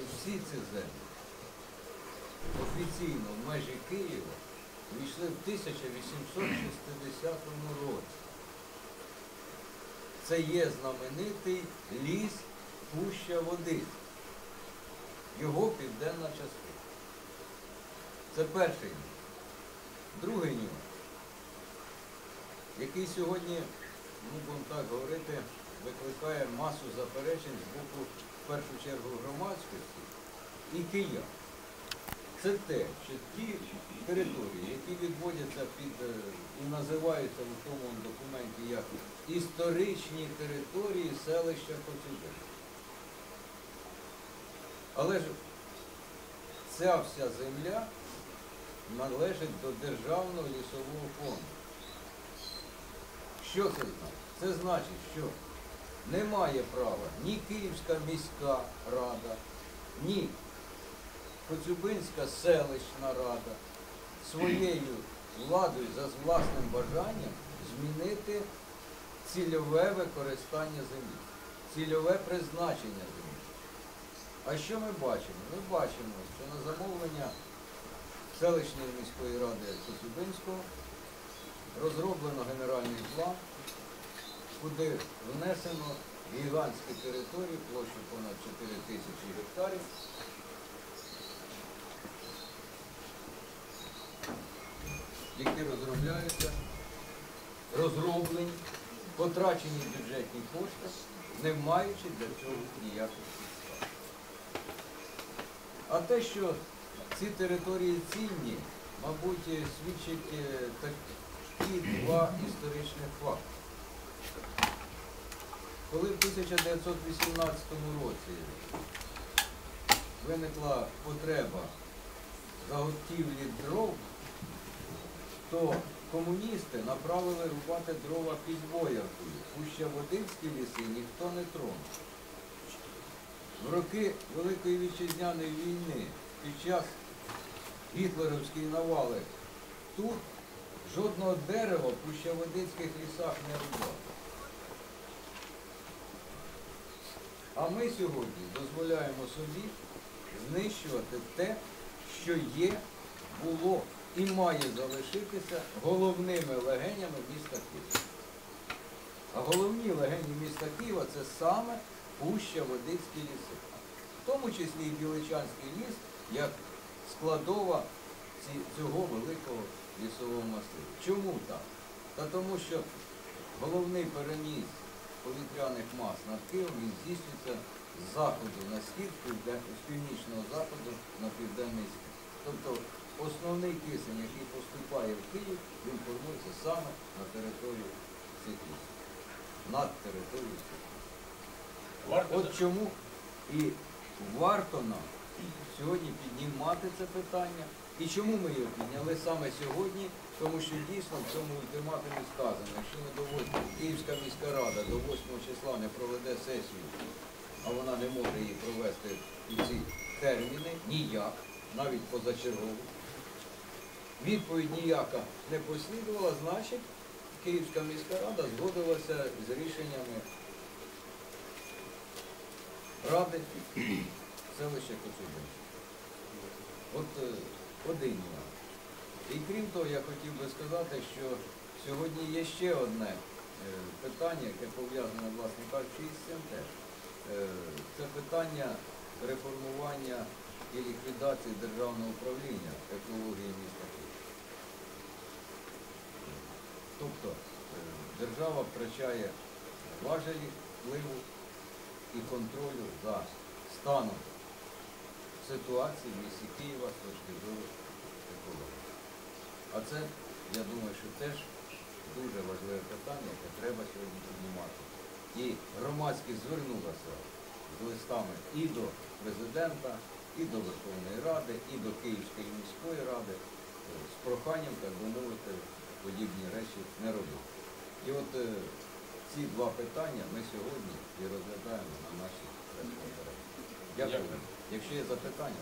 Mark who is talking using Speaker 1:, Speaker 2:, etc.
Speaker 1: що всі ці землі офіційно в межі Києва війшли в 1860 році. Це є знаменитий ліс Пуща Води. Його південна частина. Це перший нюанс. Другий нюанс, який сьогодні, ну будемо так говорити, викликає масу заперечень з боку, в першу чергу, громадськості і киян. Це те, що ті території, які відводяться під е, і називаються в тому документі як історичні території селища Коцюбин. Але ж ця вся земля належить до Державного лісового фонду. Що це значить? Це значить, що немає права ні Київська міська рада, ні Коцюбинська селищна рада своєю владою за власним бажанням змінити цільове використання землі, цільове призначення землі. А що ми бачимо? Ми бачимо, що на замовлення селищної міської ради Коцюбинського розроблено генеральний план, куди внесено гігантські території площею понад 4 тисячі гектарів. які розробляються, розроблені, потрачені бюджетні кошти, не маючи для цього ніяких підстав. А те, що ці території цінні, мабуть, свідчить е, такі два історичних факти. Коли в 1918 році виникла потреба заготівлі дров, то комуністи направили рубати дрова під бояркою. Пуща Водинські ліси ніхто не тронув. В роки Великої вітчизняної війни під час гітлерівської навали тут жодного дерева в Пущаводинських лісах не рубали. А ми сьогодні дозволяємо собі знищувати те, що є, було і має залишитися головними легенями міста Києва. А головні легені міста Києва це саме Пуща Водицькі ліси. В тому числі і Біличанський ліс як складова цього великого лісового масиву. Чому так? Та тому що головний переніс повітряних мас над Києвом він здійснюється з заходу на схід, з північного заходу на південний схід. Тобто основний кисень, який поступає в Київ, він формується саме на території цих лісів, над територією цих От чому і варто нам сьогодні піднімати це питання. І чому ми його підняли саме сьогодні? Тому що дійсно в цьому ультиматумі сказано, якщо не до 8, Київська міська рада до 8 числа не проведе сесію, а вона не може її провести у ці терміни, ніяк, навіть позачергово. Відповідь ніяка не послідувала, значить Київська міська рада згодилася з рішеннями ради селища Коцюбин. От е, один нюанс. І крім того, я хотів би сказати, що сьогодні є ще одне е, питання, яке пов'язане, власне кажучи, із цим теж. Е, Це питання реформування і ліквідації державного управління екології міста Києва. Тобто держава втрачає важелі впливу і контролю за станом ситуації в місті Києва з точки зору екології. А це, я думаю, що теж дуже важливе питання, яке треба сьогодні піднімати. І громадськість звернулася з листами і до президента, і до Верховної Ради, і до Київської міської ради з проханням, так би мовити, подібні речі не робити. І от е, ці два питання ми сьогодні і розглядаємо на нашій прес-конференції. Дякую. Якщо є запитання.